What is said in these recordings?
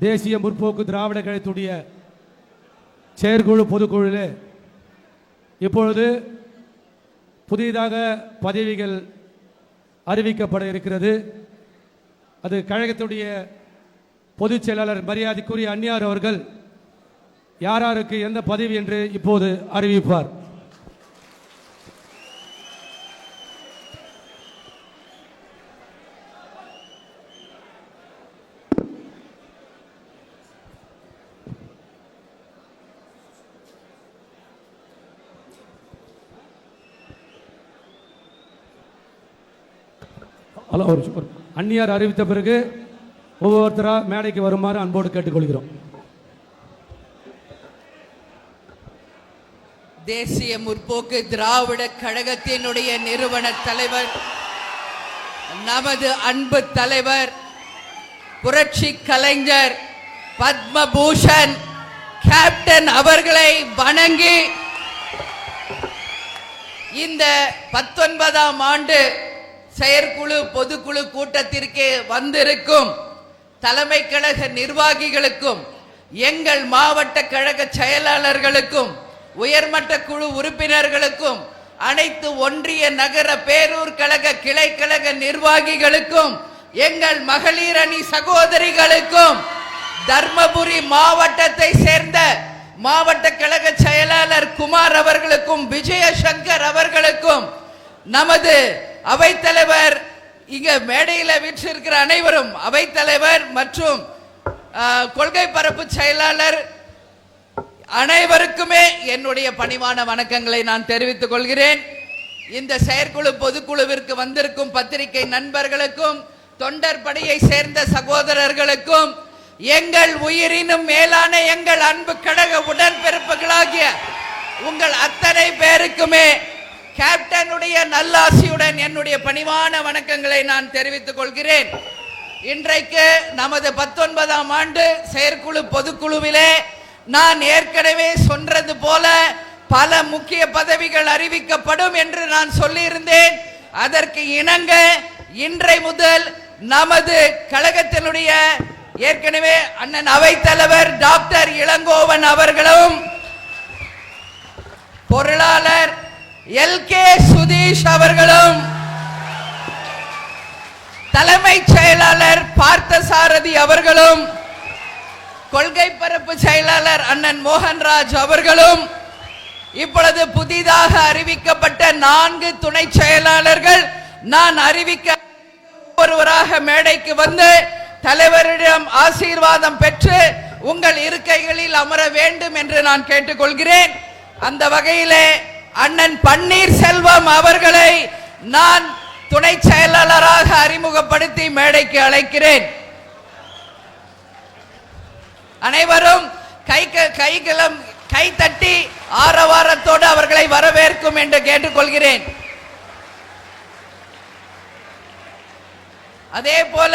தேசிய முற்போக்கு திராவிட கழகத்துடைய செயற்குழு பொதுக்குழுவிலே இப்பொழுது புதிதாக பதவிகள் அறிவிக்கப்பட இருக்கிறது. அது கழகத்துடைய பொதுச் செயலாளர் மரியாதைக்குரிய அந்நியார் அவர்கள் யார் யாருக்கு எந்த பதவி என்று இப்போது அறிவிப்பார். ஹலோ ஒரு ஒரு அந்நியார் அறிவித்த பிறகு ஒவ்வொருத்தராக மேடைக்கு வருமாறு அன்போடு கேட்டுக்கொள்கிறோம். தேசிய முற்போக்கு திராவிட கழகத்தினுடைய நிறுவன தலைவர் நமது அன்பு தலைவர் புரட்சி கலைஞர் பத்மபூஷன் கேப்டன் அவர்களை வணங்கி இந்த பத்தொன்பதாம் ஆண்டு செயற்குழு பொதுக்குழு கூட்டத்திற்கு வந்திருக்கும் தலைமை கழக நிர்வாகிகளுக்கும் எங்கள் மாவட்ட கழக செயலாளர்களுக்கும் உயர்மட்ட குழு உறுப்பினர்களுக்கும் அனைத்து ஒன்றிய நகர பேரூர் கழக கிளை கழக நிர்வாகிகளுக்கும் எங்கள் மகளிர் அணி சகோதரிகளுக்கும் தர்மபுரி மாவட்டத்தை சேர்ந்த மாவட்ட கழக செயலாளர் குமார் அவர்களுக்கும் விஜயசங்கர் அவர்களுக்கும் நமது அவைத்தலைவர் இங்க மேடையில வீற்றிருக்கிற அனைவரும் அவைத்தலைவர் மற்றும் கொள்கை பரப்பு செயலாளர் அனைவருக்குமே என்னுடைய பணிவான வணக்கங்களை நான் தெரிவித்துக் கொள்கிறேன். இந்த செயற்குழு பொதுக்குழுவிற்கு வந்திருக்கும் பத்திரிகை நண்பர்களுக்கும் தொண்டர் படையை சேர்ந்த சகோதரர்களுக்கும் எங்கள் உயிரினும் மேலான எங்கள் அன்பு கழக உடன்பிறப்புகளாகிய உங்கள் அத்தனை பேருக்குமே கேப்டனுடைய நல்லாசியுடன் என்னுடைய பணிவான வணக்கங்களை நான் தெரிவித்துக் கொள்கிறேன். இன்றைக்கு நமது பத்தொன்பதாம் ஆண்டு செயற்குழு பொதுக்குழுவிலே நான் ஏற்கனவே சொன்னது போல பல முக்கிய பதவிகள் அறிவிக்கப்படும் என்று நான் சொல்லியிருந்தேன். அதற்கு இணங்க இன்றை முதல் நமது கழகத்தினுடைய ஏற்கனவே அண்ணன் அவைத்தலைவர் டாக்டர் இளங்கோவன் அவர்களும் பொருளாளர் எல் கே சுதீஷ் அவர்களும் தலைமை செயலாளர் பார்த்தசாரதி அவர்களும் கொள்கை பரப்பு செயலாளர் அண்ணன் மோகன்ராஜ் அவர்களும் இப்பொழுது புதிதாக அறிவிக்கப்பட்ட நான்கு துணை செயலாளர்கள் நான் அறிவிக்க ஒருவராக மேடைக்கு வந்து தலைவரிடம் ஆசீர்வாதம் பெற்று உங்கள் இருக்கைகளில் அமர வேண்டும் என்று நான் கேட்டுக்கொள்கிறேன். அந்த வகையிலே அண்ணன் பன்னீர்செல்வம் அவர்களை நான் துணை செயலாளராக அறிமுகப்படுத்தி மேடைக்கு அழைக்கிறேன். அனைவரும் கை கைகளம் கை தட்டி ஆரவாரத்தோடு அவர்களை வரவேற்கும் என்று கேட்டுக்கொள்கிறேன். அதே போல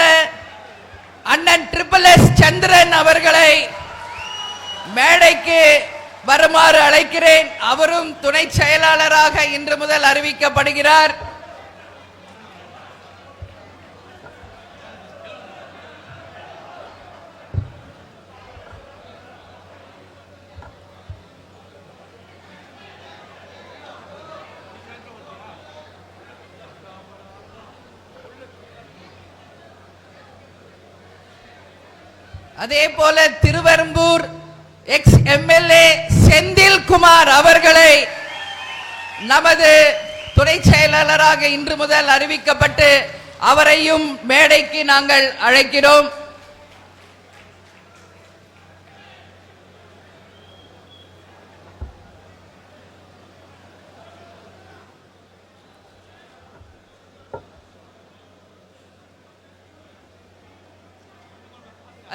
அண்ணன் ட்ரிபிள் எஸ் சந்திரன் அவர்களை மேடைக்கு வருமாறு அழைக்கிறேன். அவரும் துணை செயலாளராக இன்று முதல் அறிவிக்கப்படுகிறார். அதே போல திருவெரும்பூர் எக்ஸ் எம்எல்ஏ செந்தில்குமார் அவர்களை நமது துணை செயலாளராக இன்று முதல் அறிவிக்கப்பட்டு அவரையும் மேடைக்கு நாங்கள் அழைக்கிறோம்.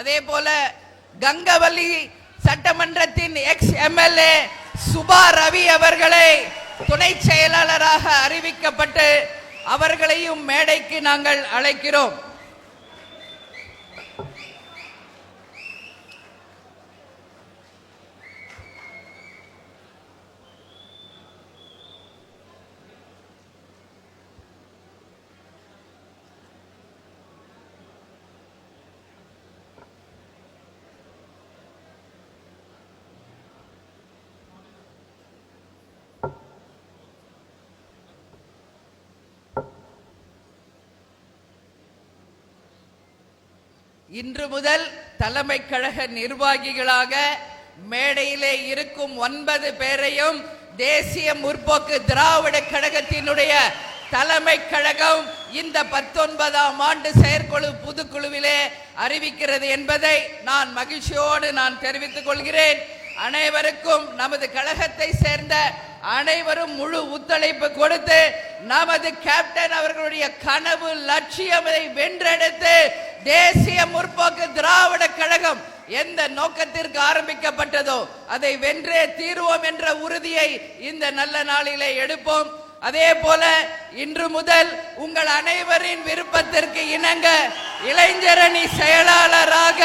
அதே போல கங்கவல்லி சட்டமன்றத்தின் எக்ஸ் எம்எல்ஏ சுபா ரவி அவர்களை துணை செயலாளராக அறிவிக்கப்பட்டு அவர்களையும் மேடைக்கு நாங்கள் அழைக்கிறோம். இன்று முதல் தலைமை கழக நிர்வாகிகளாக மேடையிலே இருக்கும் ஒன்பது பேரையும் தேசிய முற்போக்கு திராவிட கழகத்தினுடைய தலைமை கழகம் இந்த பத்தொன்பதாம் ஆண்டு செயற்குழு புதுக்குழுவிலே அறிவிக்கிறது என்பதை நான் மகிழ்ச்சியோடு நான் தெரிவித்துக் கொள்கிறேன். அனைவருக்கும் நமது கழகத்தை சேர்ந்த அனைவரும் முழு ஒத்துழைப்பு கொடுத்து நமது கேப்டன் அவர்களுடைய கனவு லட்சியத்தை வென்றெடுத்து தேசிய முற்போக்கு திராவிட கழகம் எந்த நோக்கத்திற்கு ஆரம்பிக்கப்பட்டதோ அதை வென்றே தீர்வோம் என்ற உறுதியை இந்த நல்ல நாளிலே எடுப்போம். அதே போல இன்று முதல் உங்கள் அனைவரின் விருப்பத்திற்கு இணங்க இளைஞரணி செயலாளராக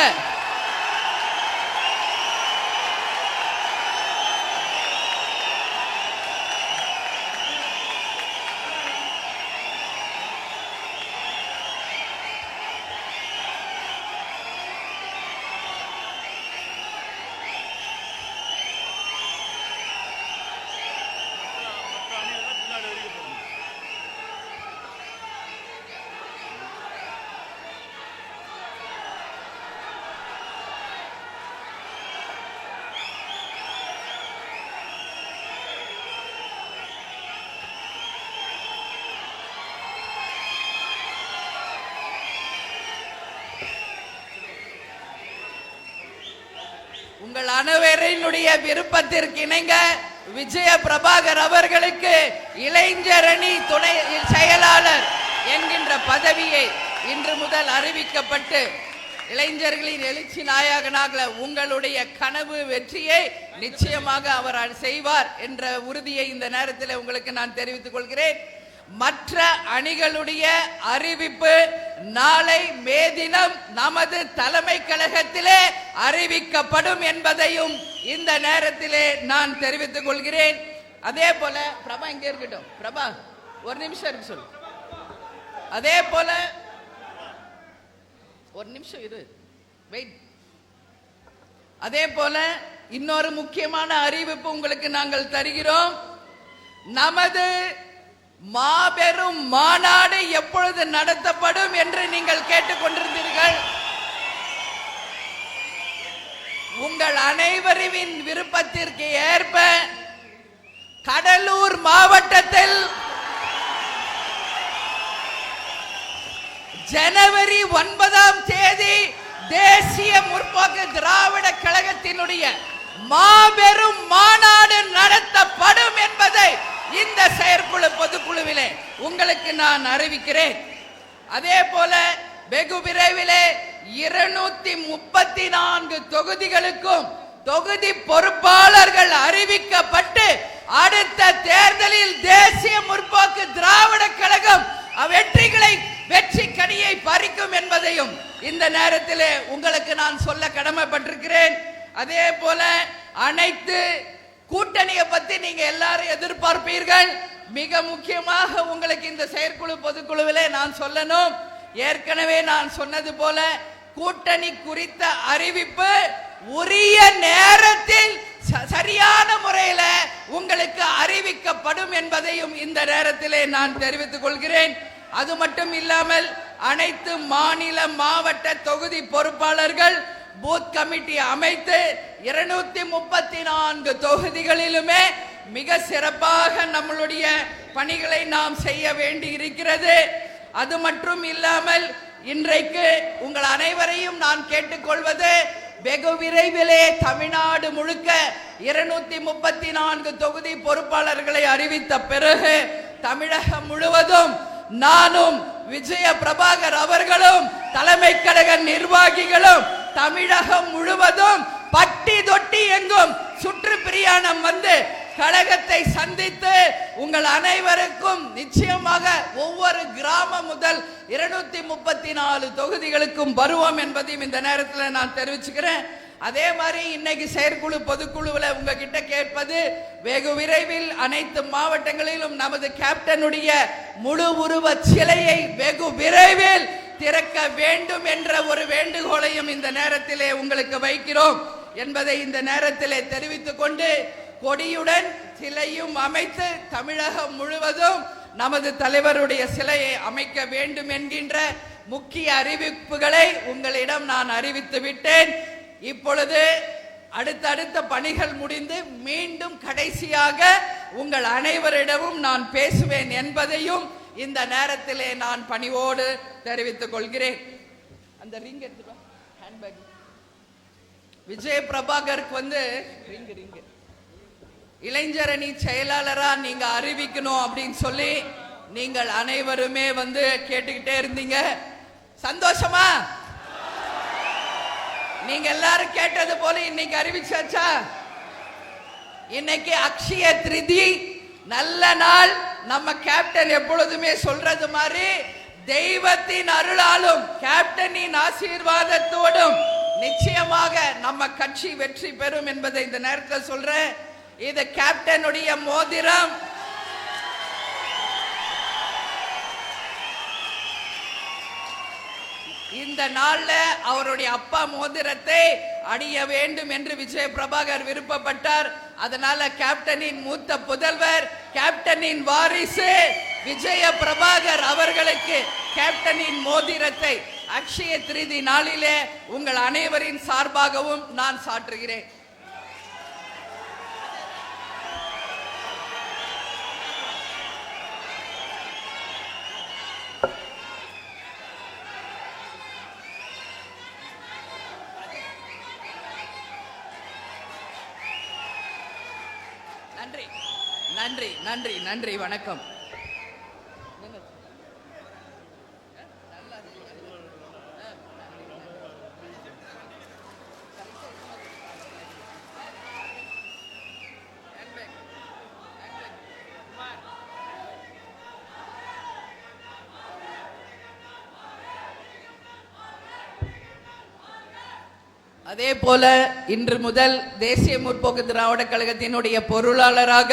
உங்கள் அனைவரினுடைய விருப்பத்திற்கு இணங்க விஜய பிரபாகர் அவர்களுக்கு இளைஞரணி துணை செயலாளர் என்கின்ற பதவியை இன்று முதல் அறிவிக்கப்பட்டு இளைஞர்களின் எழுச்சி நாயகனாக உங்களுடைய கனவு வெற்றியை நிச்சயமாக அவர் செய்வார் என்ற உறுதியை இந்த நேரத்தில் உங்களுக்கு நான் தெரிவித்துக் கொள்கிறேன். மற்ற அணிகளுடைய அறிவிப்பு நாளை மே தினம் நமது தலைமை கழகத்திலே அறிவிக்கப்படும் என்பதையும் இந்த நேரத்திலே நான் தெரிவித்துக் கொள்கிறேன். அதே போல பிரபா இங்கே இருக்கட்டும். பிரபா ஒரு நிமிஷம் இருக்கு சொல்லு. அதே போல ஒரு நிமிஷம் இரு. வெயிட் அதே போல இன்னொரு முக்கியமான அறிவிப்பு உங்களுக்கு நாங்கள் தருகிறோம். நமது மாபெரும் மாநாடு எப்பொழுது நடத்தப்படும் என்று நீங்கள் கேட்டுக்கொண்டிருந்தீர்கள்? உங்கள் அனைவரின் விருப்பத்திற்கு ஏற்ப கடலூர் மாவட்டத்தில் ஜனவரி ஒன்பதாம் தேதி தேசிய முற்போக்கு திராவிட கழகத்தினுடைய மாபெரும் மாநாடு நடத்தப்படும் என்பதை இந்த செயற்குழு பொதுக்குழுவிலே உங்களுக்கு நான் அறிவிக்கிறேன். அதே போல வெகு விரைவிலே இருநூத்தி முப்பத்தி நான்கு தொகுதிகளுக்கும் தொகுதி பொறுப்பாளர்கள் அறிவிக்கப்பட்டு அடுத்த தேர்தலில் தேசிய முற்போக்கு திராவிட கழகம் வெற்றிகளை வெற்றி கனியை பறிக்கும் என்பதையும் இந்த நேரத்திலே உங்களுக்கு நான் சொல்ல கடமைப்பட்டிருக்கிறேன். அதே போல அனைத்து கூட்டணியை பத்தி நீங்க எல்லாரும் எதிர்பார்ப்பீர்கள். மிக முக்கியமாக உங்களுக்கு இந்த செயற்குழு பொதுக்குழுவிலே நான் சொல்லணும். ஏற்கனவே நான் சொன்னது போல கூட்டணி குறித்த அறிவிப்பு உரிய நேரத்தில் ச- சரியான முறையில உங்களுக்கு அறிவிக்கப்படும் என்பதையும் இந்த நேரத்திலே நான் தெரிவித்துக் கொள்கிறேன். அது மட்டும் இல்லாமல் அனைத்து மாநில மாவட்ட தொகுதி பொறுப்பாளர்கள் பூத் கமிட்டி அமைத்து இருநூத்தி முப்பத்தி நான்கு தொகுதிகளிலுமே மிக சிறப்பாக நம்மளுடைய பணிகளை நாம் செய்ய வேண்டி இருக்கிறது. அது மட்டும் இல்லாமல் இன்றைக்கு உங்கள் அனைவரையும் நான் கேட்டுக்கொள்வது வெகு விரைவிலே தமிழ்நாடு முழுக்க இருநூத்தி முப்பத்தி நான்கு தொகுதி பொறுப்பாளர்களை அறிவித்த பிறகு தமிழகம் முழுவதும் நானும் விஜய பிரபாகர் அவர்களும் தலைமை கழக நிர்வாகிகளும் தமிழகம் முழுவதும் பட்டி தொட்டி எங்கும் சுற்றுப்பிரயாணம் வந்து கழகத்தை சந்தித்து உங்கள் அனைவருக்கும் நிச்சயமாக ஒவ்வொரு கிராமம் முதல் இருநூத்தி முப்பத்தி நாலு தொகுதிகளுக்கும் வருவோம் என்பதையும் இந்த நேரத்தில் நான் தெரிவிச்சுக்கிறேன். அதே மாதிரி இன்னைக்கு செயற்குழு பொதுக்குழுவில் உங்ககிட்ட கேட்பது வெகு விரைவில் அனைத்து மாவட்டங்களிலும் நமது கேப்டனுடைய முழு உருவ சிலையை வெகு விரைவில் திறக்க வேண்டும் என்ற ஒரு வேண்டுகோளையும் இந்த நேரத்திலே உங்களுக்கு வைக்கிறோம் என்பதை இந்த நேரத்திலே தெரிவித்துக் கொண்டு கொடியுடன் சிலையும் அமைத்து தமிழகம் முழுவதும் நமது தலைவருடைய சிலையை அமைக்க வேண்டும் என்கின்ற முக்கிய அறிவிப்புகளை உங்களிடம் நான் அறிவித்து விட்டேன். இப்பொழுது அடுத்தடுத்த பணிகள் முடிந்து மீண்டும் கடைசியாக உங்கள் அனைவரிடமும் நான் பேசுவேன் என்பதையும் இந்த நேரத்திலே நான் பணிவோடு தெரிவித்துக் கொள்கிறேன். அந்த ரிங் எடுத்துட்டு வா. ஹேண்ட்பேக் பிரபாகருக்கு வந்து ரிங் ரிங் இளைஞரணி செயலாளரா நீங்க அறிவிக்கணும் அப்படின்னு சொல்லி நீங்கள் அனைவருமே வந்து கேட்டுக்கிட்டே இருந்தீங்க. சந்தோஷமா? நீங்க எல்லாரும் கேட்டது போல இன்னைக்கு அறிவிச்சாச்சா? இன்னைக்கு அக்ஷய திருதி நல்ல நாள். நம்ம கேப்டன் எப்பொழுதுமே சொல்றது மாதிரி தெய்வத்தின் அருளாலும் கேப்டனின் ஆசீர்வாதத்தோடும் நிச்சயமாக நம்ம கட்சி வெற்றி பெறும் என்பதை இந்த நேரத்தில் சொல்றேன். இது கேப்டனுடைய மோதிரம். இந்த நாள்ல அவருடைய அப்பா மோதிரத்தை அணிய வேண்டும் என்று விஜய பிரபாகர் விருப்பப்பட்டார். அதனால கேப்டனின் மூத்த புதல்வர் கேப்டனின் வாரிசு விஜய பிரபாகர் அவர்களுக்கு கேப்டனின் மோதிரத்தை அக்ஷய திருதி நாளிலே உங்கள் அனைவரின் சார்பாகவும் நான் சாற்றுகிறேன் நன்றி நன்றி நன்றி நன்றி வணக்கம். அதே போல இன்று முதல் தேசிய முற்போக்கு திராவிட கழகத்தினுடைய பொருளாளராக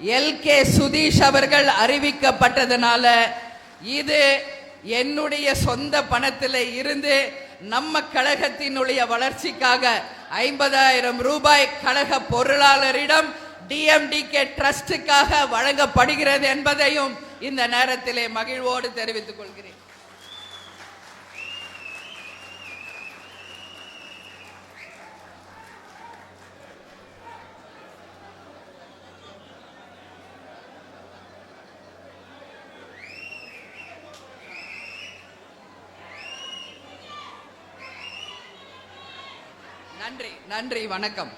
எல் கே சுதீஷ் அவர்கள் அறிவிக்கப்பட்டதுனால இது என்னுடைய சொந்த பணத்தில் இருந்து நம்ம கழகத்தினுடைய வளர்ச்சிக்காக ஐம்பதாயிரம் ரூபாய் கழக பொருளாளரிடம் டிஎம்டிகே ட்ரஸ்டுக்காக வழங்கப்படுகிறது என்பதையும் இந்த நேரத்திலே மகிழ்வோடு தெரிவித்துக் கொள்கிறேன். நன்றி நன்றி வணக்கம்.